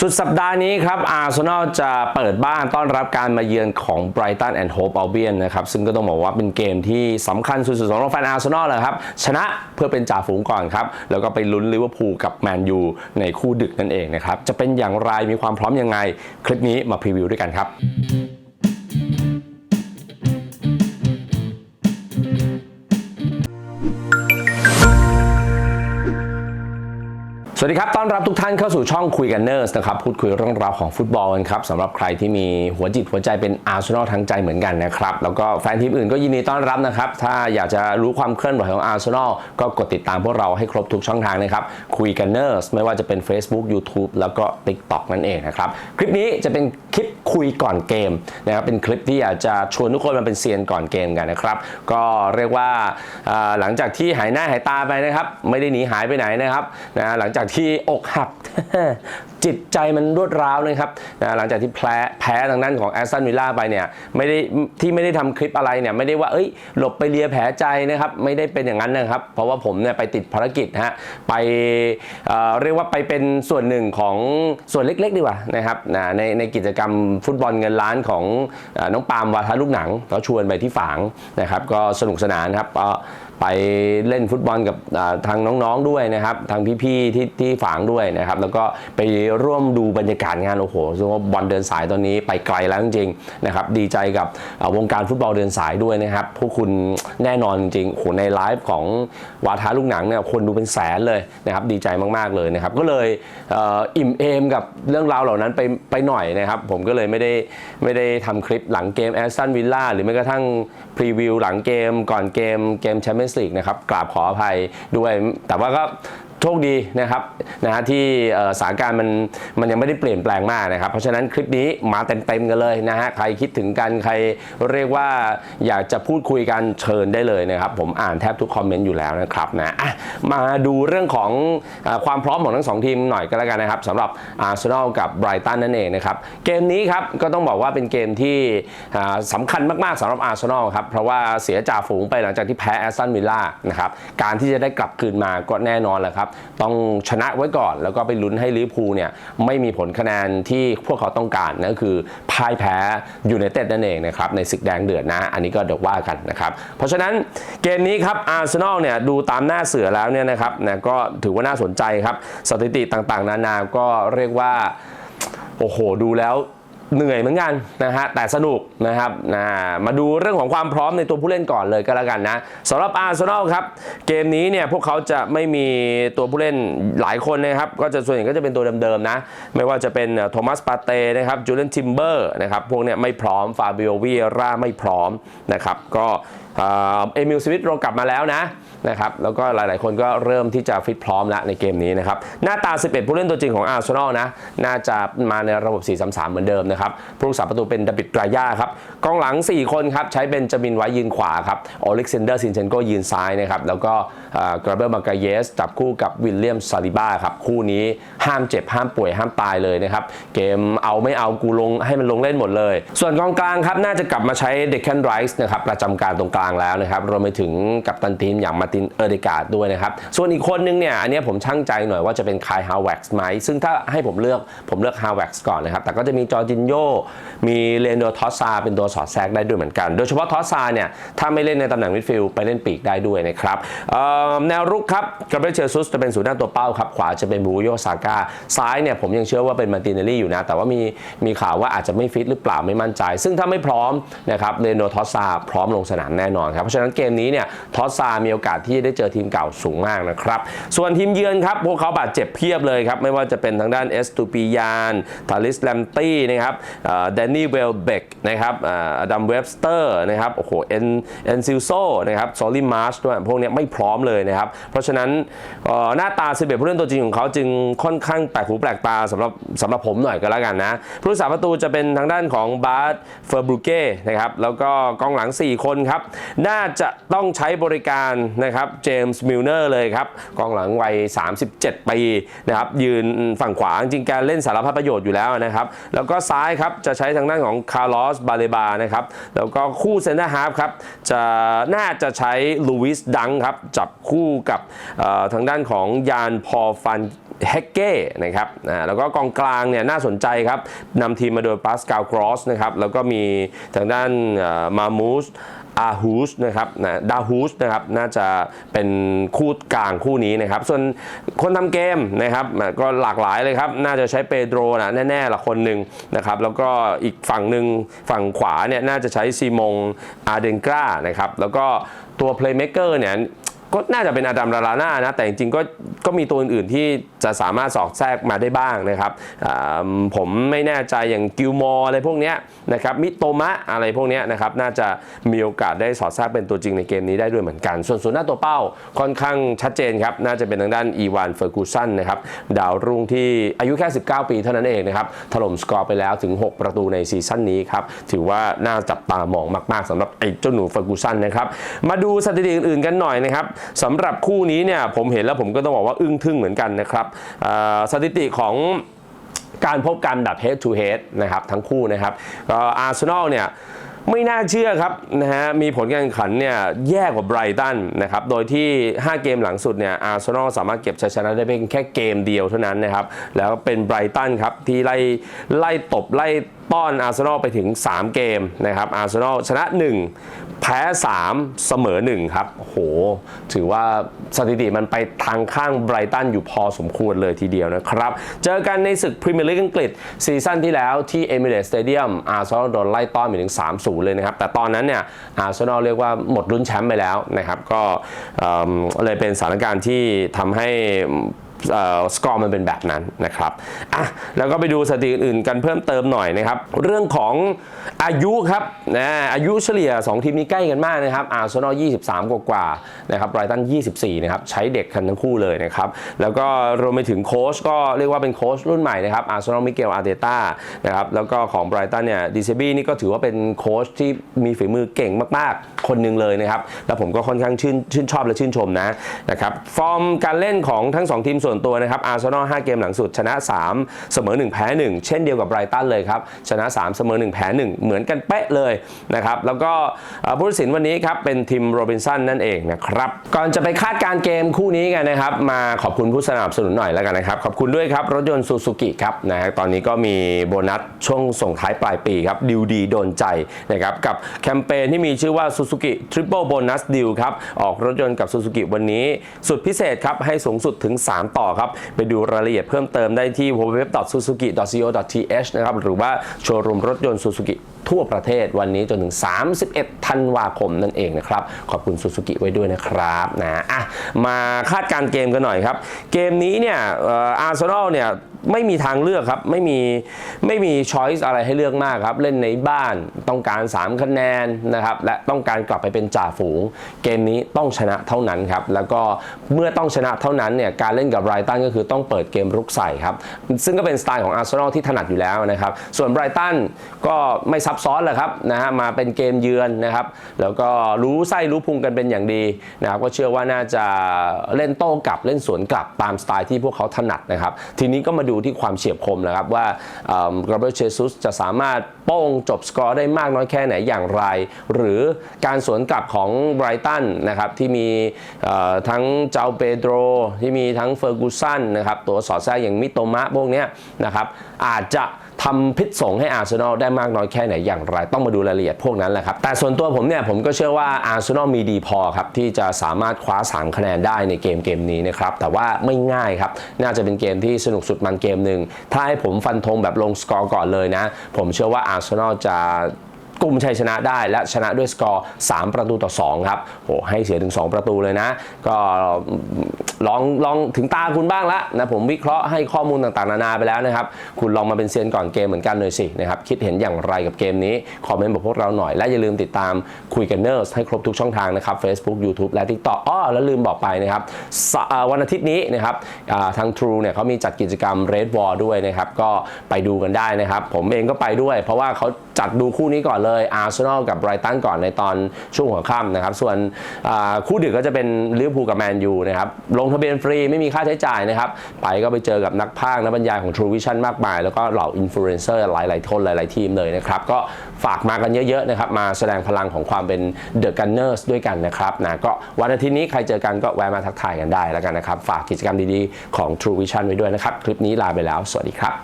สุดสัปดาห์นี้ครับอาร์เซนอลจะเปิดบ้านต้อนรับการมาเยือนของ Brighton and Hove Albion นะครับ ซึ่งก็ต้องบอกว่าเป็นเกมที่สำคัญสุดๆสำหรับแฟนอาร์เซนอลเลยครับ ชนะเพื่อเป็นจ่าฝูงก่อนครับ แล้วก็ไปลุ้นลิเวอร์พูลกับแมนยูในคู่ดึกนั่นเองนะครับ จะเป็นอย่างไรมีความพร้อมยังไง คลิปนี้มาพรีวิวด้วยกันครับ สวัสดีครับ ต้อนรับทุกท่านเข้าสู่ช่องคุยกันเนอร์สนะครับ พูดคุยเรื่องราวของฟุตบอลกันครับสำหรับใครที่มีหัวจิตหัวใจเป็นอาร์เซนอลทั้งใจเหมือนกันนะครับ แล้วก็แฟนทีมอื่นก็ยินดีต้อนรับนะครับ ถ้าอยากจะรู้ความเคลื่อนไหวของอาร์เซนอลก็กดติดตามพวกเราให้ครบทุกช่องทางนะครับ คุยกันเนอร์สไม่ว่าจะเป็น Facebook YouTube แล้วก็ TikTok นั่นเองนะครับ คลิปนี้จะเป็นคลิปคุยก่อนเกมนะครับ เป็นคลิปที่อยากจะชวนทุกคนมาเป็นเซียนก่อนเกมกันนะครับ ก็เรียกว่าอ่าหลังจากที่หายหน้าหายตาไปนะครับ ไม่ได้หนีหายไปไหนนะครับนะหลังจากที่อกหัก จิตใจมันรวดร้าวนะครับนะหลังจากที่แพ้แพ้ทางด้านของแอสตันวิลล่าไปเนี่ยไม่ได้ที่ไม่ได้ทำคลิปอะไรเนี่ยไม่ได้ว่าเอ้ยหลบไปเลียแผลใจนะครับไม่ได้เป็นอย่างนั้นนะครับ เพราะว่าผมเนี่ยไปติดภารกิจฮะไปเเรียกว่าไปเป็นส่วนหนึ่งของส่วนเล็กๆดีกว่านะครับนะในในกิจกรรมฟุตบอลเงินล้านของอน้องปาล์มวาทะลูกหนังเขาชวนไปที่ฝางนะครับ ก็สนุกสนานครับก็ ไปเล่นฟุตบอลกับทางน้องๆด้วยนะครับ ทางพี่ๆที่ที่ฝางด้วยนะครับ แล้วก็ไปร่วมดูบรรยากาศงานโอ้โหซึ่งว่าบอลเดินสายตอนนี้ไปไกลแล้วจริงๆนะครับ ดีใจกับวงการฟุตบอลเดินสายด้วยนะครับ พวกคุณแน่นอนจริงๆโอ้โหในไลฟ์ของวาทาลูกหนังเนี่ยคนดูเป็นแสนเลยนะครับ ดีใจมากๆเลยนะครับ ก็เลยอิ่มเอมกับเรื่องราวเหล่านั้นไปไปหน่อยนะครับ ผมก็เลยไม่ได้ไม่ได้ทำคลิปหลังเกมแอสตันวิลล่าหรือแม้กระทั่งพรีวิวหลังเกมก่อนเกมเกมแชมเปี้ยนส์ลีกนะครับกราบขออภัยด้วย แต่ว่าก็ โชคดีนะครับนะฮะที่สถานการณ์มันมันยังไม่ได้เปลี่ยนแปลงมากนะครับ เพราะฉะนั้นคลิปนี้มาเต็มๆกันเลยนะฮะใครคิดถึงกันใครเรียกว่าอยากจะพูดคุยกันเชิญได้เลยนะครับ ผมอ่านแทบทุกคอมเมนต์อยู่แล้วนะครับนะะมาดูเรื่องของอความพร้อมของทั้งสองทีมหน่อยก็แล้วกันนะครับสำหรับอาร์เซนอลกับไบรตันนั่นเองนะครับเกมนี้ครับก็ต้องบอกว่าเป็นเกมที่อ่าสำคัญมากๆสำหรับอาร์เซนอลครับเพราะว่าเสียจ่าฝูงไปหลังจากที่แพ้แอสตันวิลล่านะครับการที่จะได้กลับคืนมาก็แน่นอนแหละครับต้องชนะไว้ก่อน แล้วก็ไปลุ้นให้ลิเวอร์พูลเนี่ยไม่มีผลคะแนนที่พวกเขาต้องการนั่นก็คือพ่ายแพ้อยูไนเต็ดนั่นเองนะครับในศึกแดงเดือดนะ อันนี้ก็เดี๋ยวว่ากันนะครับ เพราะฉะนั้นเกมนี้ครับอาร์เซนอลเนี่ยดูตามหน้าเสือแล้วเนี่ยนะครับนะก็ถือว่าน่าสนใจครับสถิติต่างๆ นานาก็เรียกว่าโอ้โหดูแล้ว เหนื่อยเหมือนกันนะฮะแต่สนุกนะครับนะมาดูเรื่องของความพร้อมในตัวผู้เล่นก่อนเลยก็แล้วกันนะสำหรับอาร์เซนอลครับเกมนี้เนี่ยพวกเขาจะไม่มีตัวผู้เล่นหลายคนนะครับก็จะส่วนใหญ่ก็จะเป็นตัวเดิมๆนะไม่ว่าจะเป็นโทมัสปาเต้นะครับจูเลนทิมเบอร์นะครับพวกเนี้ยไม่พร้อมฟาบิโอวีราไม่พร้อมนะครับก็ เอมิลสวิตโรกลับมาแล้วนะนะครับแล้วก็หลายๆ คนก็เริ่มที่จะฟิตพร้อมแล้วในเกมนี้นะครับหน้าตา 11 ผู้เล่นตัวจริงของอาร์เซนอลนะน่าจะมาในระบบ 4-3-3 เหมือนเดิมนะครับผู้รักษาประตูเป็นดาบิดรายาครับกองหลัง 4 คนครับใช้เบนจามินไว้ยืนขวาครับอเล็กซานเดอร์ซินเชนโกยืนซ้ายนะครับแล้วก็กราเบลมากาเยสจับคู่กับวิลเลียมซาลิบ้าครับคู่นี้ห้ามเจ็บห้ามป่วยห้ามตายเลยนะครับเกมเอาไม่เอากูลงให้มันลงเล่นหมดเลย ส่วนกองกลางครับน่าจะกลับมาใช้เดคแคนไรส์นะครับประจำการตรงกลางแล้วนะครับรวมไปถึงกับตันทีมอย่างมาตินเอเดกาดด้วยนะครับ ส่วนอีกคนนึงเนี่ยอันนี้ผมช่างใจหน่อยว่าจะเป็นคายฮาวเวกซ์ไหม ซึ่งถ้าให้ผมเลือกผมเลือกฮาวเวกซ์ก่อนนะครับ แต่ก็จะมีจอร์จินโยมีเลนโดทอสซาเป็นตัวสอดแทรกได้ด้วยเหมือนกัน โดยเฉพาะทอสซาเนี่ยถ้าไม่เล่นในตำแหน่งมิดฟิลด์ไปเล่นปีกได้ด้วยนะครับแนวรุกครับกาเบรียลเชซุสจะเป็นศูนย์หน้าตัวเป้าครับขวาจะเป็นบูโยซาก้าซ้ายเนี่ยผมยังเชื่อว่าเป็นมาร์ตินเนลลี่อยู่นะ แต่ว่ามีมีข่าวว่าอาจจะไม่ฟิตหรือเปล่าไม่มั่นใจ ซึ่งถ้าไม่พร้อมนะครับเลนโดทอสซาพร้อมลงสนามแน่นอนครับ เพราะฉะนั้นเกมนี้เนี่ยทอสซามีโอกาสที่จะได้เจอทีมเก่าสูงมากนะครับ ส่วนทีมเยือนครับ พวกเขาบาดเจ็บเพียบเลยครับ ไม่ว่าจะเป็นทางด้านเอสตูปิยานทาริสแลมตี้นะครับแดนนี่เวลเบกนะครับอดัมเวบสเตอร์นะครับโอ้โหเอ็นเอ็นซิลโซนะครับซอลลี่มาร์ชด้วยพวกนี้ไม่พร้อมเลยนะครับ เพราะฉะนั้นหน้าตา11ผู้เล่นตัวจริงของเขาจึงค่อนข้างแปลกหูแปลกตาสำหรับสำหรับผมหน่อยก็แล้วกันนะผู้รักษาประตูจะเป็นทางด้านของบาร์เฟอร์บรูเก้นะครับแล้วก็กองหลัง 4 คนครับน่าจะต้องใช้บริการนะครับเจมส์มิลเนอร์เลยครับกองหลังวัย 37 ปีนะครับยืนฝั่งขวาจริงๆแการเล่นสารพัดประโยชน์อยู่แล้วนะครับ แล้วก็ซ้ายครับจะใช้ทางด้านของคาร์ลอสบาเลบานะครับแล้วก็คู่เซนเตอร์ฮาฟครับจะน่าจะใช้ลูวิสดังครับจับคู่กับทางด้านของยานพอฟันเฮกเก้นะครับแล้วก็กองกลางเนี่ยน่าสนใจครับนำทีมมาโดยปาสกาลกรอสนะครับแล้วก็มีทางด้านมามูส อาฮูสนะครับนะดาฮูสนะครับน่าจะเป็นคู่กลางคู่นี้นะครับ ส่วนคนทำเกมนะครับก็หลากหลายเลยครับ น่าจะใช้เปโดรนะแน่ๆละคนหนึ่งนะครับ แล้วก็อีกฝั่งหนึ่งฝั่งขวาเนี่ยน่าจะใช้ซีมงอาเดนกรานะครับ แล้วก็ตัวเพลย์เมคเกอร์เนี่ย ก็น่าจะเป็นอดัมลาลาน่านะแต่จริงๆก็ก็มีตัวอื่นๆที่จะสามารถสอดแทรกมาได้บ้างนะครับผมไม่แน่ใจอย่างกิลมอร์อะไรพวกนี้นะครับมิโตมะอะไรพวกนี้นะครับน่าจะมีโอกาสได้สอดแทรกเป็นตัวจริงในเกมนี้ได้ด้วยเหมือนกัน ส่วนส่วนหน้าตัวเป้าค่อนข้างชัดเจนครับน่าจะเป็นทางด้านอีวานเฟอร์กูสันนะครับดาวรุ่งที่อายุแค่ 19 ปีเท่านั้นเองนะครับถล่มสกอร์ไปแล้วถึง 6 ประตูในซีซั่นนี้ครับถือว่าน่าจับตามองมาก ๆสำหรับไอ้เจ้าหนูเฟอร์กูสันนะครับมาดูสถิติอื่นๆกันหน่อยนะครับสำหรับคู่นี้เนี่ยผมเห็นแล้วผมก็ต้องบอกว่าอึ้งทึ่งเหมือนกันนะครับสถิติของการพบกันแบบ head to head นะครับทั้งคู่นะครับก็อาร์เซนอลเนี่ย ไม่น่าเชื่อครับนะฮะมีผลการแข่งขันเนี่ยแย่กว่าไบรตันนะครับโดยที่ 5 เกมหลังสุดเนี่ยอาร์เซนอลสามารถเก็บชัยชนะได้เพียงแค่เกมเดียวเท่านั้นนะครับแล้วเป็นไบรตันครับที่ไล่ไล่ตบไล่ป้อนอาร์เซนอลไปถึง 3 เกมนะครับอาร์เซนอลชนะ 1 แพ้ 3 เสมอ 1 ครับโห ถือว่าสถิติมันไปทางข้างไบรตันอยู่พอสมควรเลยทีเดียวนะครับ เจอกันในศึกพรีเมียร์ลีกอังกฤษซีซั่นที่แล้วที่เอมิเรตสเตเดียมอาร์เซนอลโดนไล่ต้อนไปถึง0 เลยนะครับ แต่ตอนนั้นเนี่ยอาร์เซนอลเรียกว่าหมดลุ้นแชมป์ไปแล้วนะครับ ก็เลยเป็นสถานการณ์ที่ทำให้ สกอร์มันเป็นแบบนั้นนะครับอะแล้วก็ไปดูสถิติอื่นกันเพิ่มเติมหน่อยนะครับ เรื่องของอายุครับนะอายุเฉลี่ย 2 ทีมนี้ใกล้กันมากนะครับอาร์เซนอล23 กว่ากว่านะครับไบรตัน 24 นะครับ ใช้เด็กกันทั้งคู่เลยนะครับ แล้วก็รวมไปถึงโค้ชก็เรียกว่าเป็นโค้ชรุ่นใหม่นะครับอาร์เซนอลมิเกลอาร์เตต้านะครับแล้วก็ของไบรตันเนี่ยดิเซบี้นี่ก็ถือว่าเป็นโค้ชที่มีฝีมือเก่งมาก ๆ คนหนึ่งเลยนะครับ แล้วผมก็ค่อนข้างชื่นชื่นชอบและชื่นชมนะนะครับฟอร์มการเล่นของทั้ง 2 ทีมส่วนตัวนะครับอาร์เซนอล5เกมหลังสุดชนะ 3 เสมอ 1 แพ้ 1 เช่นเดียวกับไบรตันเลยครับ ชนะ 3 เสมอ 1 แพ้ 1 เหมือนกันเป๊ะเลยนะครับ แล้วก็ผู้ตัดสินวันนี้ครับ เป็นทีมโรบินสันนั่นเองนะครับ ก่อนจะไปคาดการ์เกมคู่นี้กันนะครับ มาขอบคุณผู้สนับสนุนหน่อยแล้วกันนะครับ ขอบคุณด้วยครับ รถยนต์ซูซูกิครับนะฮะตอนนี้ก็มีโบนัสช่วงส่งท้ายปลายปีครับดิวดีโดนใจนะครับกับแคมเปญที่มีชื่อว่า Suzuki Triple Bonus Deal ครับออกรถยนต์กับ Suzuki วันนี้ สุดพิเศษครับให้สูงสุดถึง 3ต่อครับไปดูรายละเอียดเพิ่มเติมได้ที่ www.suzuki.co.th นะครับหรือว่าโชว์รูมรถยนต์ Suzuki ทั่วประเทศวันนี้จนถึง 31 ธันวาคมนั่นเองนะครับ ขอบคุณซูซูกิไว้ด้วยนะครับนะอะมาคาดการ์เกมกันหน่อยครับ เกมนี้เนี่ยอาร์เซนอลเนี่ย ไม่มีทางเลือกครับ ไม่มีไม่มีช้อยส์อะไรให้เลือกมากครับ เล่นในบ้านต้องการ 3 คะแนนนะครับ และต้องการกลับไปเป็นจ่าฝูง เกมนี้ต้องชนะเท่านั้นครับ แล้วก็เมื่อต้องชนะเท่านั้นเนี่ยการเล่นกับไบรตันก็คือต้องเปิดเกมรุกใส่ครับ ซึ่งก็เป็นสไตล์ของอาร์เซนอลที่ถนัดอยู่แล้วนะครับ ส่วนไบรตันก็ไม่ซับซ้อนเลยครับนะฮะมาเป็นเกมเยือนนะครับ แล้วก็รู้ไส้รู้พุงกันเป็นอย่างดีนะครับก็เชื่อว่าน่าจะเล่นโต้กลับเล่นสวนกลับตามสไตล์ที่พวกเขาถนัดนะครับ ทีนี้ก็มาดูที่ความเฉียบคมนะครับว่าโรเบรเชซุสจะสามารถโป้งจบสกอร์ได้มากน้อยแค่ไหนอย่างไร หรือการสวนกลับของไบรตันนะครับที่มีทั้งเจ้าเปโดรที่มีทั้งเฟอร์กูสันนะครับตัวสอดแทรกอย่างมิโตมะพวกนี้นะครับอาจจะ ทำพิษสงให้อาร์เซนอลได้มากน้อยแค่ไหนอย่างไร ต้องมาดูรายละเอียดพวกนั้นแหละครับ แต่ส่วนตัวผมเนี่ยผมก็เชื่อว่าอาร์เซนอลมีดีพอครับ ที่จะสามารถคว้า 3 คะแนนได้ในเกมเกมนี้นะครับ แต่ว่าไม่ง่ายครับ น่าจะเป็นเกมที่สนุกสุดมันเกมหนึ่งถ้าให้ผมฟันธงแบบลงสกอร์ก่อนเลยนะ ผมเชื่อว่าอาร์เซนอลจะ กลุ่มชัยชนะได้และชนะด้วยสกอร์ 3 ประตูต่อ 2 ครับโหให้เสียถึง 2 ประตูเลยนะ ก็ลองลองถึงตาคุณบ้างละนะผมวิเคราะห์ให้ข้อมูลต่างๆ นานาไปแล้วนะครับ คุณลองมาเป็นเซียนก่อนเกมเหมือนกันเลยสินะครับคิดเห็นอย่างไรกับเกมนี้ คอมเมนต์บอกพวกเราหน่อย และอย่าลืมติดตามคุยกันเนอร์สให้ครบทุกช่องทางนะครับ Facebook YouTube และ TikTok อ้อแล้วลืมบอกไปนะครับวันอาทิตย์นี้นะครับทาง True เนี่ยเขามีจัดกิจกรรม Red Wall ด้วยนะครับก็ไปดูกันได้นะครับ ผมเองก็ไปด้วย เพราะว่าเขา จัดดูคู่นี้ก่อนเลยอาร์เซนอลกับไบรตันก่อนในตอนช่วงหัวค่ำนะครับ ส่วนคู่ดึกก็จะเป็นลิเวอร์พูลกับแมนยูนะครับลงทะเบียนฟรีไม่มีค่าใช้จ่ายนะครับไปก็ไปเจอกับนักพากย์นักบรรยายของ True Vision มากมาย แล้วก็เหล่าอินฟลูเอนเซอร์หลาย ๆ คนหลาย ๆ ทีมเลยนะครับก็ฝากมากันเยอะ ๆ นะครับมาแสดงพลังของความเป็นเดอะกันเนอร์สด้วยกันนะครับนะก็วันอาทิตย์นี้ใครเจอกันก็แวะมาทักทายกันได้แล้วกันนะครับ ฝากกิจกรรมดี ๆ ของ True Vision ไว้ด้วยนะครับ คลิปนี้ลาไปแล้ว สวัสดีครับ